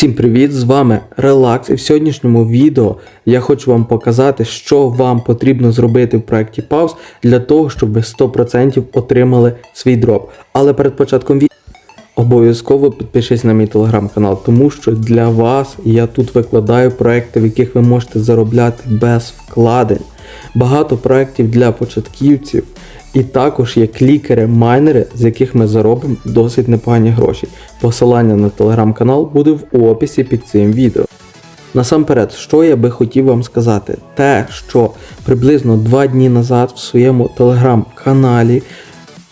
Всім привіт! З вами Relax і в сьогоднішньому відео я хочу вам показати, що вам потрібно зробити в проєкті Pause для того, щоб ви 100% отримали свій дроп. Але перед початком відео обов'язково підпишись на мій телеграм-канал, тому що для вас я тут викладаю проекти, в яких ви можете заробляти без вкладень. Багато проєктів для початківців. І також є клікери-майнери, з яких ми заробимо досить непогані гроші. Посилання на телеграм-канал буде в описі під цим відео. Насамперед, що я би хотів вам сказати, те, що приблизно два дні назад в своєму телеграм-каналі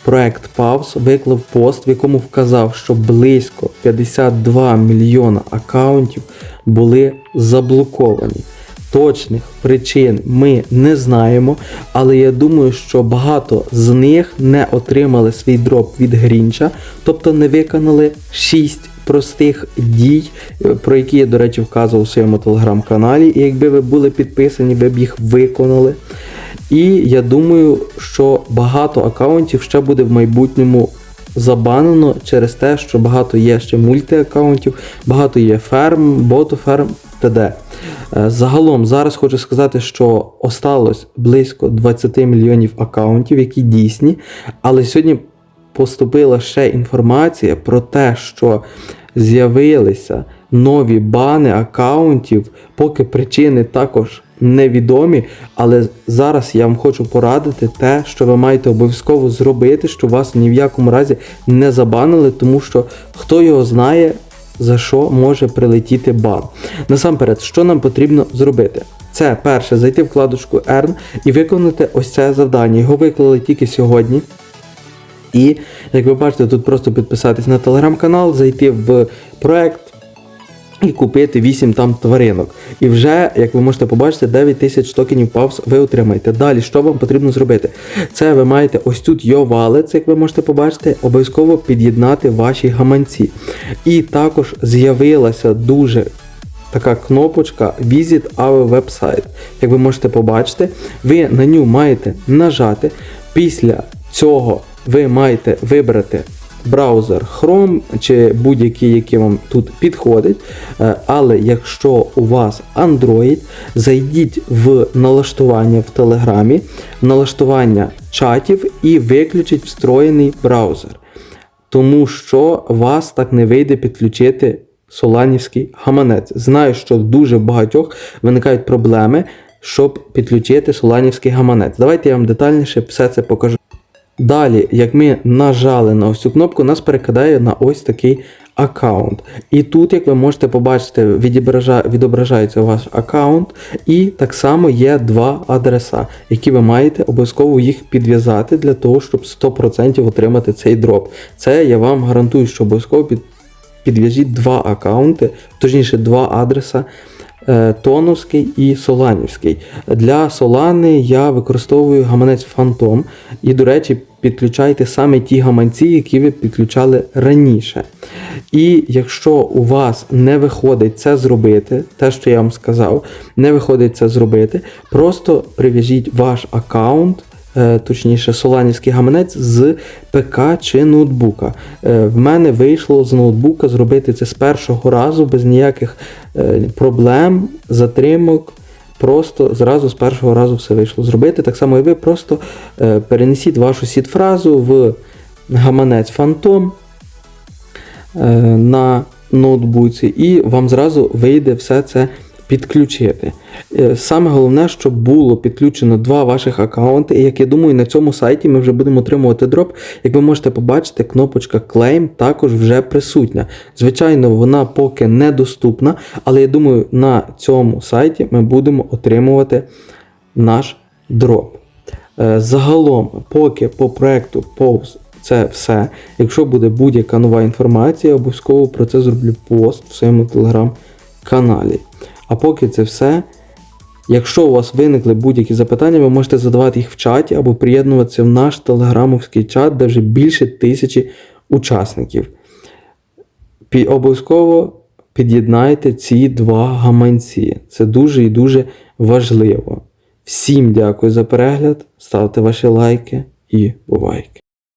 проект Павс виклав пост, в якому вказав, що близько 52 мільйона аккаунтів були заблоковані. Точних причин ми не знаємо, але я думаю, що багато з них не отримали свій дроп від Грінча, тобто не виконали 6 простих дій, е, про які я, до речі, вказував у своєму телеграм-каналі. І якби ви були підписані, ви б їх виконали. І я думаю, що багато аккаунтів ще буде в майбутньому забанено через те, що багато є ще мультиаккаунтів, багато є ферм, ботоферм, т.д. Е, Загалом зараз хочу сказати, що осталось близько 20 мільйонів аккаунтів, які дійсні, але сьогодні поступила ще інформація про те, що з'явилися нові бани аккаунтів, поки причини також невідомі. Але зараз я вам хочу порадити те, що ви маєте обов'язково зробити, щоб вас ні в якому разі не забанили, тому що хто його знає, за що може прилетіти бан. Насамперед, що нам потрібно зробити? Це перше, зайти вкладочку Earn і виконати ось це завдання. Його виклали тільки сьогодні. І, як ви бачите, тут просто підписатись на телеграм-канал, зайти в проект і купити 8 там тваринок. І вже, як ви можете побачити, 9 тисяч токенів павс ви отримаєте. Далі, що вам потрібно зробити? Це ви маєте ось тут Wallet, як ви можете побачити, обов'язково під'єднати ваші гаманці. І також з'явилася дуже така кнопочка Visit our website. Як ви можете побачити, ви на нього маєте нажати. Після цього ви маєте вибрати браузер Chrome чи будь-який, який вам тут підходить. Е, Але якщо у вас Android, зайдіть в налаштування в Телеграмі, налаштування чатів і виключіть встроєний браузер. Тому що вас так не вийде підключити Соланівський гаманець. Знаю, що в дуже багатьох виникають проблеми, щоб підключити Соланівський гаманець. Давайте я вам детальніше все це покажу. Далі, як ми нажали на ось цю кнопку, нас перекидає на ось такий аккаунт. І тут, як ви можете побачити, відобража- відображається ваш аккаунт, і так само є два адреса, які ви маєте обов'язково їх підв'язати для того, щоб 100% отримати цей дроп. Це я вам гарантую, що обов'язково під, підв'яжіть два аккаунти, точніше, два адреса. Е, Тоновський і Соланівський. Для Солани я використовую гаманець Phantom. І, до речі, підключайте саме ті гаманці, які ви підключали раніше. І якщо у вас не виходить це зробити, те, що я вам сказав, не виходить це зробити, просто прив'яжіть ваш аккаунт. Е, Точніше, соланівський гаманець з ПК чи ноутбука. Е, В мене вийшло з ноутбука зробити це з першого разу без ніяких е, проблем, затримок. Просто зразу з першого разу все вийшло зробити. Так само і ви просто перенесіть вашу сіт-фразу в гаманець е, на ноутбуці, і вам зразу вийде все це підключити. Е, Саме головне, щоб було підключено два ваших аккаунти, і як я думаю, на цьому сайті ми вже будемо отримувати дроп. Як ви можете побачити, кнопочка Claim також вже присутня. Звичайно, вона поки недоступна, але я думаю, на цьому сайті ми будемо отримувати наш дроп. Е, Загалом, поки по проекту Pause це все. Якщо буде будь-яка нова інформація, обов'язково про це зроблю пост в своєму телеграм-каналі. А поки це все. Якщо у вас виникли будь-які запитання, ви можете задавати їх в чаті або приєднуватися в наш телеграмовський чат, де вже більше тисячі учасників. Обов'язково під'єднайте ці два гаманці. Це дуже і дуже важливо. Всім дякую за перегляд, ставте ваші лайки і бувайки.